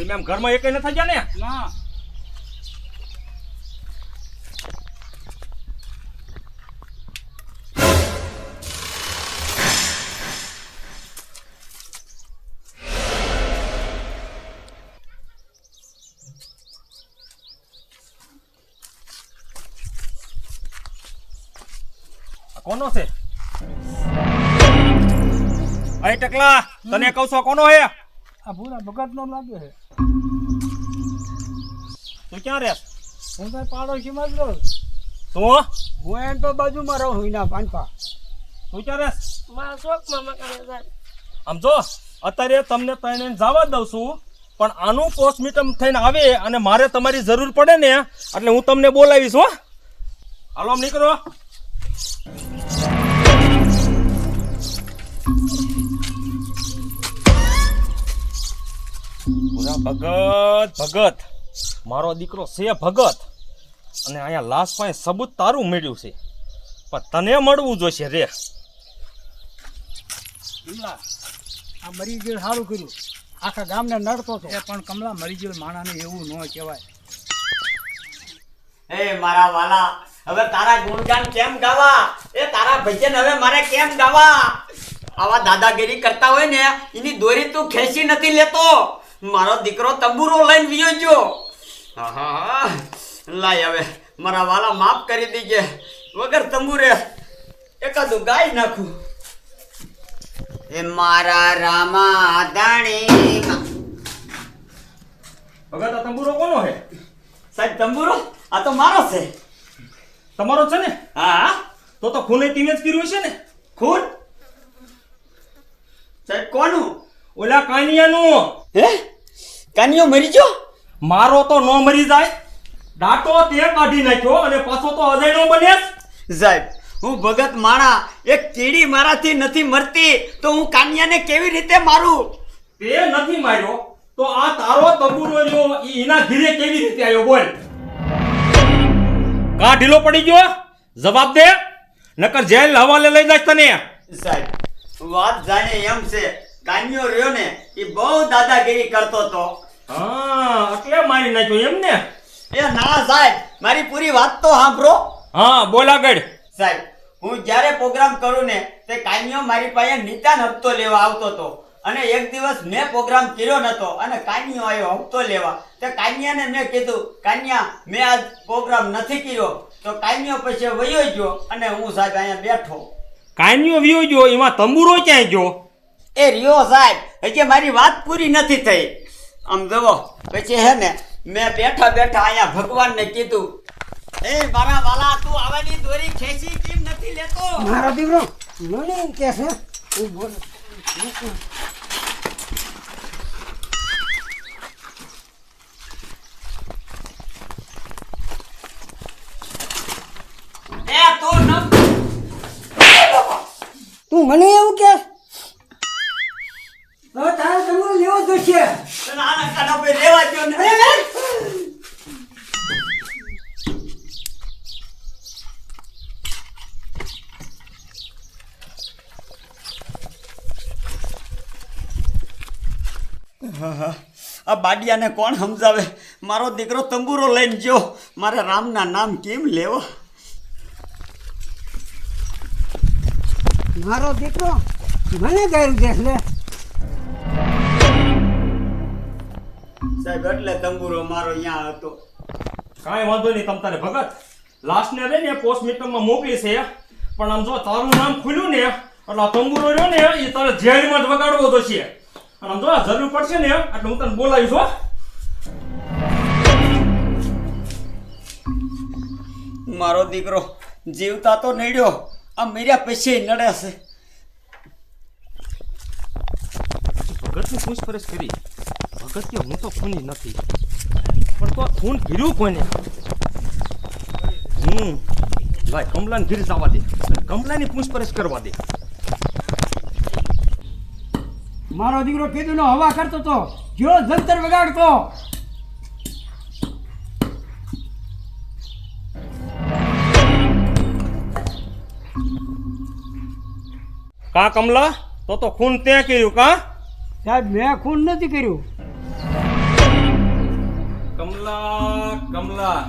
તમે આમ ઘરમાં એકઈ ન થઈ ગયા ને? ના. આ કોનો છે? અય ટકલા તને કહું છો કોનો હે આ ભૂરા ભગત નો લાગે છે. તું ક્યાં રહેશ હું તો પાડોશીમાં જ રહું. તું? હું એમ તો બાજુમાં રહું છું એના પાનપા તું ક્યાં રહેશ મારા શોખમાં મકાન સાહેબ આમ જો અત્યારે તમને ત્રણે જવા દઉં છું પણ આનું પોસ્ટમોર્ટમ થઈને આવે અને મારે તમારી જરૂર પડે ને એટલે હું તમને બોલાવીશ હો. હાલો આમ નીકળો. ભગત ભગત. મારો દીકરો છે ભગત. અને અહીંયા લાશ પાસે સબૂત તારું મળ્યું છે. પણ તને મળવું જોઈશે રે. કમલા આ મરી ગયો સારું કર્યું. આખા ગામને નડતો હતો એ પણ કમલા મરી ગયો માણાને એવું ન કહેવાય. હે મારા વાલા હવે તારા ગુણગાન કેમ ગાવા? એ તારા ભજન હવે મારે કેમ ગાવા? આવા દાદાગીરી કરતા હોય ને એની દોરી તું ખેંચી નથી લેતો. મારો દીકરો તંબુરો લઈને વિયો ગયો. લાય હવે મારા વાલા માફ કરી દીજે. વગર તંબુરે એકાદું ગાય નાખું. એ મારા રામા દાણી વગર આ તંબુરો કોનો હે સાહેબ તંબુરો? આ તો મારો છે. તમારો છે ને? હા. તો તો ખૂને તીને જ કર્યું છે ને? ખૂન? સાહેબ કોનું? ઓલા કાનિયાનું. હે? કાનિયો મરી ગયો? મારો તો નો મરી જાય. દાંતો તે કાઢી નાખ્યો અને પાછો તો અજયનો બને સાહેબ હું ભગત માણા એક કીડી મારાથી નથી મરતી તો હું કાનિયાને કેવી રીતે મારું? તે નથી માર્યો. તો આ તારો તંબુરો રહ્યો એના ઘીરે કેવી રીતે આવ્યો બોલ. કા ઢીલો પડી ગયો જવાબ દે. નકર જેલ હવાલે લઈ જાય તને. સાહેબ વાત જાણે એમ છે કાનિયો રહ્યો ને એ બહુ દાદાગીરી કરતો તો. હા એટલે મારી નાખ્યો એમ ને? એ ના સાહેબ મારી પૂરી વાત તો સાંભળો. હા બોલા આગળ. સાહેબ હું જ્યારે પ્રોગ્રામ કરું ને તે કાન્યો મારી પાસે નિતાન હપ્તો લેવા આવતો હતો. અને એક દિવસ મેં પ્રોગ્રામ કર્યો નતો અને કાન્યો આવ્યો હપ્તો લેવા. તે કાન્યાને મેં કીધું કાન્યા મેં આજ પ્રોગ્રામ નથી કર્યો. તો કાન્યો પછી વયો ગયો અને હું સાહેબ અહીંયા બેઠો. કાન્યો વયો ગયો એમાં તંબુરો ક્યાંય ગયો? એ રહ્યો સાહેબ હજી મારી વાત પૂરી નથી થઈ. આમ જવો પછી હે ને મેં બેઠા બેઠા અહીંયા ભગવાનને કીધું એ મારા વાલા તું આવાની દોરી ખેંચી કેમ નથી લેતો? મારો દીકરો મને એમ કે છે હું બોલ. એ તું તું મને એવું કે? તારે તમારે લેવો જ છે નાના કાના આ બાડિયાને કોણ સમજાવે? મારો દીકરો તંબુરો લઈને જો મારે રામના નામ કેમ લેવો? મારો દીકરો મને ગયું દેખ લે સાહેબ એટલે તંબુરો મારો અહીંયા હતો. કાંઈ વાંધો નહીં તમ તારે ભગત. લાસ્ટને રે ને પોસ્ટમોર્ટમમાં મોકલી છે. પણ આમ જો તારું નામ ખુલ્યું ને એટલે આ તંબુરો રહ્યો ને એ તારે જેલમાં જ વગાડવો તો છે અને આમ જો આ જરૂર પડશે ને એટલે હું તને બોલાવીશ હો. મારો દીકરો જીવતા તો નડ્યો આ મેર્યા પછી નડ્યા છે. ભગતની પૂછપરછ કરી. ભગત કે હું તો ખૂની નથી. પણ તો ખૂન ભીર્યું કોને હમ. લાય કમલાને ઘીર જવા દે કમલાની પૂછપરછ કરવા દે. મારો દીકરો કીધું નો હવા કરતો તો જો જંતર વગાડતો. કા કમલા? તો તો ખૂન તે કર્યું કા? સાહેબ મેં ખૂન નથી કર્યું. કમલા કમલા.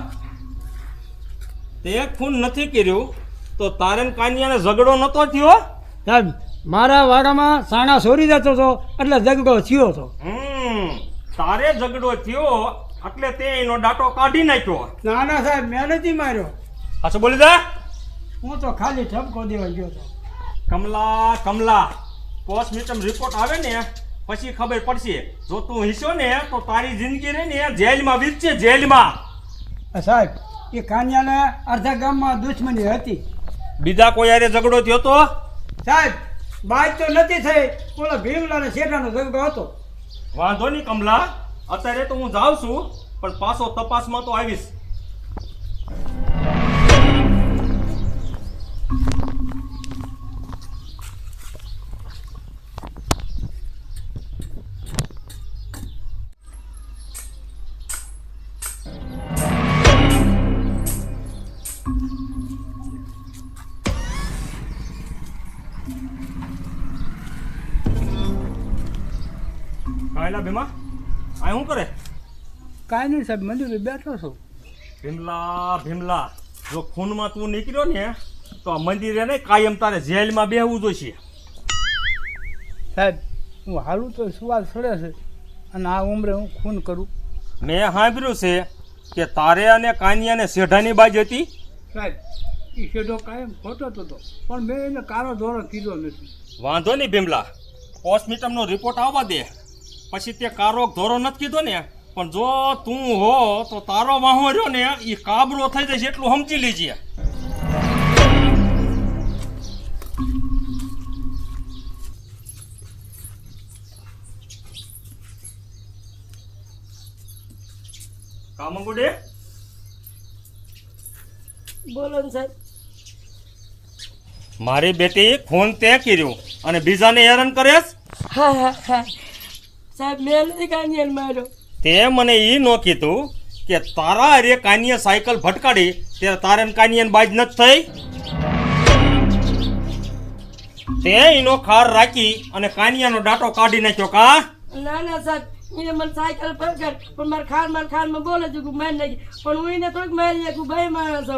તે ખૂન નથી કર્યું. તો તારે કાનિયાને ઝઘડો નતો થયો? સાહેબ મારા વાડામાં સાણા સોરી જતો હતો એટલે ઝઘડો થયો હતો. તારે ઝઘડો થયો એટલે તે એનો ડાટો કાઢી નાખ્યો. ના ના સાહેબ મેં નથી માર્યો. પાછો બોલી દે. હું તો ખાલી ઠપકો દેવા ગયો હતો. કમલા કમલા. પોસ્ટમોર્ટમ રિપોર્ટ આવે ને પછી ખબર પડશે જો તું હિસ્સો ને તો તારી જિંદગી રહી ને જેલમાં વીતશે જેલમાં. સાહેબ એ કાનિયાને અડધા ગામમાં દુશ્મની હતી. બીજા કોઈ યારે ઝઘડો થયો તો? સાહેબ બાઈક તો નથી થઈ ઓલા ભીમલા ને શેઠાનો ઝઘડો હતો. વાંધો નહીં કમલા અત્યારે તો હું જાઉં છું પણ પાછો તપાસમાં તો આવીશ. કાંઈ નહીં સાહેબ મંદિરે બેઠો છું. ભીમલા ભીમલા જો ખૂનમાં તું નીકળ્યો ને તો આ મંદિરે નહીં કાયમ તારે જેલમાં બેહવું જોઈશે. સાહેબ હું હાલું તો સુવાસ સડે છે અને આ ઉંમરે હું ખૂન કરું. મેં સાંભળ્યું છે કે તારે અને કાનિયાને શેઢાની બાજ હતી? સાહેબ એ શેઢો કાયમ ખોટો હતો પણ મેં એને કારો ધોરો કીધો નથી. વાંધો નહીં ભીમલા પોસ્ટમોર્ટમનો રિપોર્ટ આવવા દે. પછી તે કારો ધોરો નથી કીધો ને પણ જો તું હો તો તારો વાહો રહ્યો ને એ કાબરો થઈ જશે એટલું સમજી લેજે. કામંગુડે બોલો ને સાહેબ. મારી બેટી ખૂન તે કર્યો અને બીજાને હેરાન કરેશ હા હા હા. સાહેબ મેં નથી કાંઈ માર્યો. તે મને એ ન કીધું કે તારા અરે કાનિયા સાયકલ ભટકાડી ત્યારે તારે કાનિયાને બાજ નથી થઈ. તે એનો ખાર રાખી અને કાનિયાનો ડાટો કાઢી નાખ્યો કા? ના ના સાહેબ એને મને સાયકલ પકડ પણ મારા ખાર મારા ખારમાં બોલે છે કે મારી નાખી. પણ હું એને થોડીક મારી નાખું ભાઈ માણસ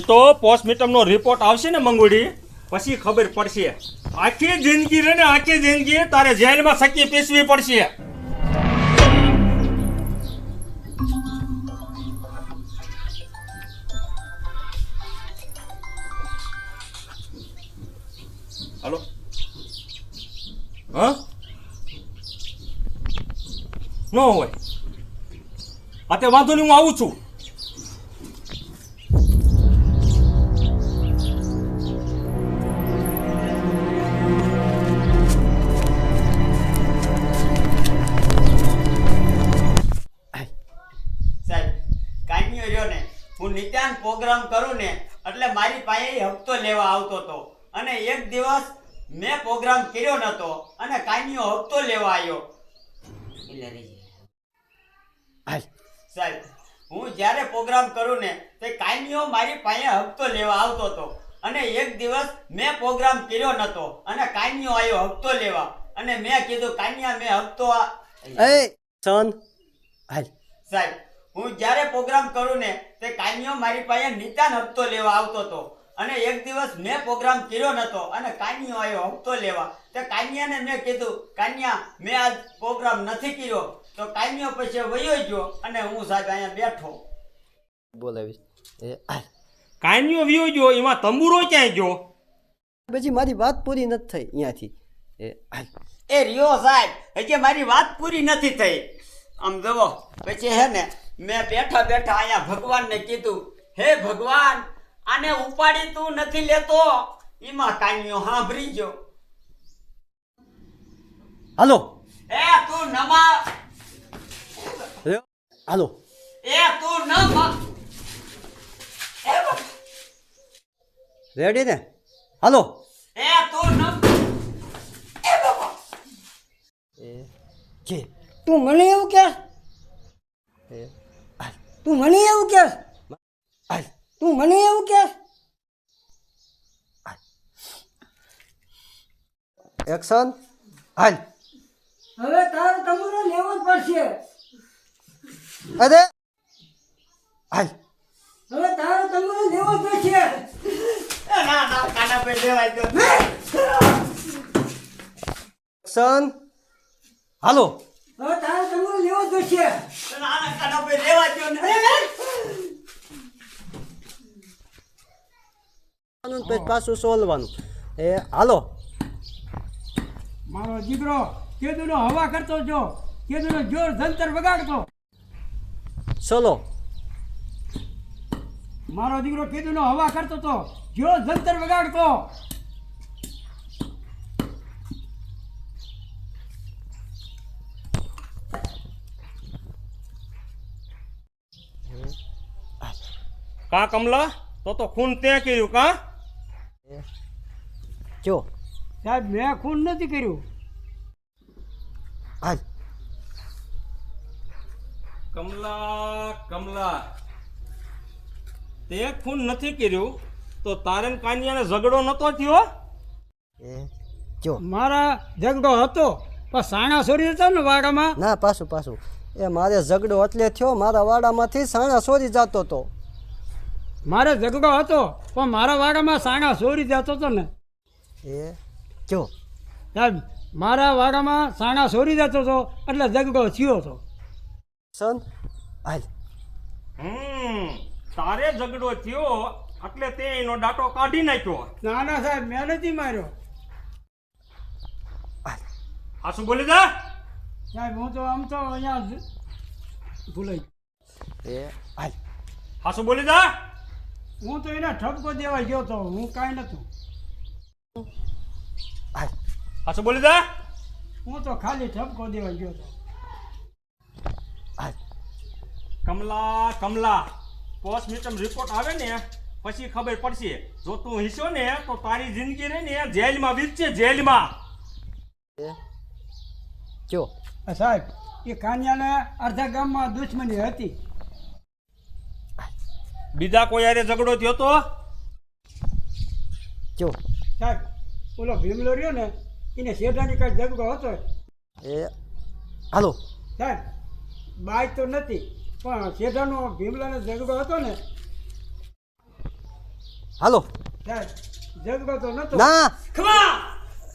એ તો પોસ્ટમોર્ટમનો રિપોર્ટ આવશે ને મંગુડી? પછી ખબર પડશે. આખી જિંદગી રે ને આખી જિંદગી તારે જેલમાં સકી પીસવી પડશે. હા? ન હોય. આ તે વાંધો નહીં, હું આવું છું. હું નિત્યાન પ્રોગ્રામ કરું ને, એટલે મારી પાસે હપ્તો લેવા આવતો હતો. અને એક દિવસ મેં પ્રોગ્રામ કર્યો નતો અને કાયમીઓ હપ્તો લેવા આવ્યો સાહેબ હું જ્યારે પ્રોગ્રામ કરું ને તે કાયમીઓ મારી પાસે હપ્તો લેવા આવતો હતો. અને એક દિવસ મેં પ્રોગ્રામ કર્યો નતો અને કાયમીઓ આવ્યો હપ્તો લેવા. અને મેં કીધું કાન્યા મેં હપ્તો આ એ સન. હાલ. સાહેબ હું જ્યારે પ્રોગ્રામ કરું ને તે કાયમીઓ મારી પાસે નિતાન હપ્તો લેવા આવતો હતો. અને એક દિવસ મેં પ્રોગ્રામ કર્યો નતો અને કાન્યો આવ્યો હપ્તો લેવા. તે કાન્યાને મેં કીધું કાન્યા મેં આજ પ્રોગ્રામ નથી કર્યો. તો કાન્યો પછી વયો ગયો અને હું સાહેબ અહીંયા બેઠો. બોલાવીશ. કાન્યો વિયો ગયો એમાં તંબુરો ક્યાંય ગયો? પછી મારી વાત પૂરી નથી થઈ અહીંયાથી. એ રિયો સાહેબ હજી મારી વાત પૂરી નથી થઈ. આમ જવો પછી હે ને મેં બેઠા બેઠા અહીંયા ભગવાનને કીધું હે ભગવાન આને ઉપાડી તું નથી લેતો એમાં કાન્યો સાંભળી ગયો. હાલો. એ તું નમા. હાલો. એ તું ન મા રેડી ને? હાલો. એ તું ન એ બાબા એ કે તું મને એવું કે? એ. તું મને એવું કે? તું મને એવું કે એક્શન હાલ. હવે તારે તમારો લેવો જ પડશે. અરે. હાલ. હવે તારો તમારો લેવો જ પડશે. ના ના કાના પે લેવાય તો. સન હાલો. હવે તારો તંબુરો લેવો જ પડશે. ના ના કાના પે લેવા દો ને. આનું પાછું સોલવાનું. એ હાલો. મારો દીકરો કેદુનો હવા કરતો જો કેદુનો જોર જંતર વગાડતો. ચલો. મારો દીકરો કેદુનો હવા કરતો તો જો જંતર વગાડતો. કા કમલા? તો તો ખૂન તે કર્યું કા? જો. સાહેબ મેં ખૂન નથી કર્યું. હા કમલા કમલા. તે ખૂન નથી કર્યું તો તારે કાનિયાને ઝઘડો નતો થયો? એ જો. મારા ઝઘડો હતો પણ સાણા સોરી હતા ને વાડામાં? ના પાછું પાછું. એ મારે ઝઘડો એટલે થયો મારા વાડામાંથી સાણા સોરી જતો હતો મારે ઝઘડો હતો પણ મારા વાડામાં સાણા સોરી જતો હતો ને. એ જો. સાહેબ મારા વાડામાં સાણા સોરી જતો હતો એટલે ઝઘડો થયો હતો. સન હાલ. હમ તારે ઝઘડો થયો એટલે તે એનો ડાટો કાઢી નાખ્યો. ના ના સાહેબ મેં નથી માર્યો. આ શું બોલી જા સાહેબ હું તો આમ તો અહીંયા ભૂલાઈ એ હાલ. આ શું બોલી જા હું તો એને ઠપકો દેવા ગયો તો હું કાંઈ નતું શું બોલી દે. હું તો ખાલી ઠપકો દેવા ગયો તો. કમલા કમલા. પોસ્ટમોર્ટમ રિપોર્ટ આવે ને પછી ખબર પડશે. જો તું હિસ્સો ને તો તારી જિંદગી રહે ને જેલમાં વીતશે જેલમાં. જો. સાહેબ એ કાન્યાને અડધા ગામમાં દુશ્મની હતી. બીજા કોઈ યારે ઝઘડો થયો તો? જો. સાહેબ ઓલો ભીમલો રહ્યો ને એને શેઠાની કાંઈ ઝઘડો હતો એ હાલો. સાહેબ બાય તો નથી પણ શેઠાનો ભીમલાનો ઝઘડો હતો ને. હાલો. સાહેબ ઝઘડો તો નતો ના.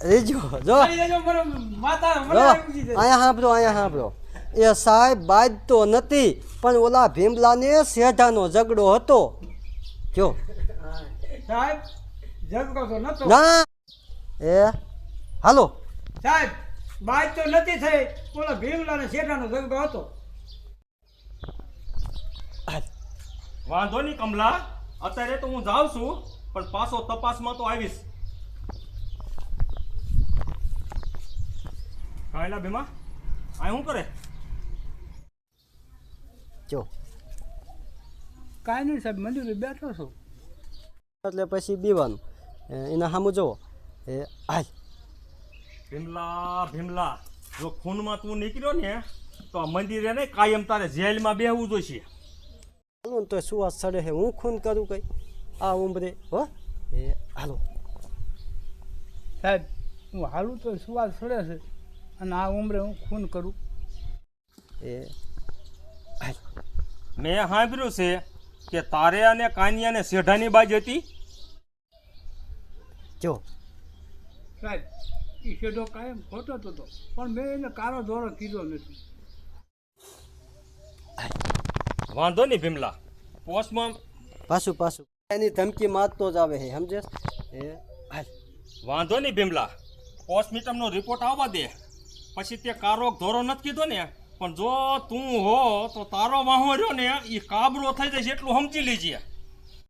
રેજો જો. માતા આવી ગઈ અહીંયા સાંભળો એ સાહેબ બાદ તો નથી પણ ઓલા ભીમલાને શેઠાનો ઝઘડો હતો. જો. સાહેબ ઝઘડો નતો. ના એ હાલો. સાહેબ બાઈક તો નથી થઈ. ઓલા ભીમલાને શેઠાનો ઝઘડો હતો. વાંધો નહીં કમલા અત્યારે તો હું જાઉં છું પણ પાછો તપાસમાં તો આવીશ. કાયલા ભીમા આ શું કરે? જો. કાંઈ નહીં સાહેબ મંદિરે બેઠો છું. એટલે પછી બીવાનું. એના સામું જુઓ. એ હાલ ભીમલા ભીમલા જો ખૂનમાં તું નીકળ્યો ને તો આ મંદિરે ને કાયમ તારે જેલમાં બેહવું જોઈશે. હાલો ને તો સુવાસ ચડે છે હું ખૂન કરું કઈ? આ ઉંમરે હો? એ હાલો. સાહેબ હું હાલું તો સુવાસ સડે છે અને આ ઉંમરે હું ખૂન કરું. એ મેં સાંભળ્યું છે કે તારે અને કાનિયાને શેઢાની બાજ હતી? જો. સાહેબ એ શેઢો કાયમ ખોટો જ હતો પણ મેં એને કારો દોરો કીધો નથી. વાંધો નહીં ભીમલા પોસ્ટમાં પાછું પાછું. એની ધમકી મારતો જ આવે છે સમજે વાંધો નહીં ભીમલા પોસ્ટમોર્ટમનો રિપોર્ટ આવવા દે. પછી તે કારો ધોરો નથી કીધો ને પણ જો તું હો તો તારો વાહો રહ્યો ને એ કાબરો થઈ જશે એટલું સમજી લીજે.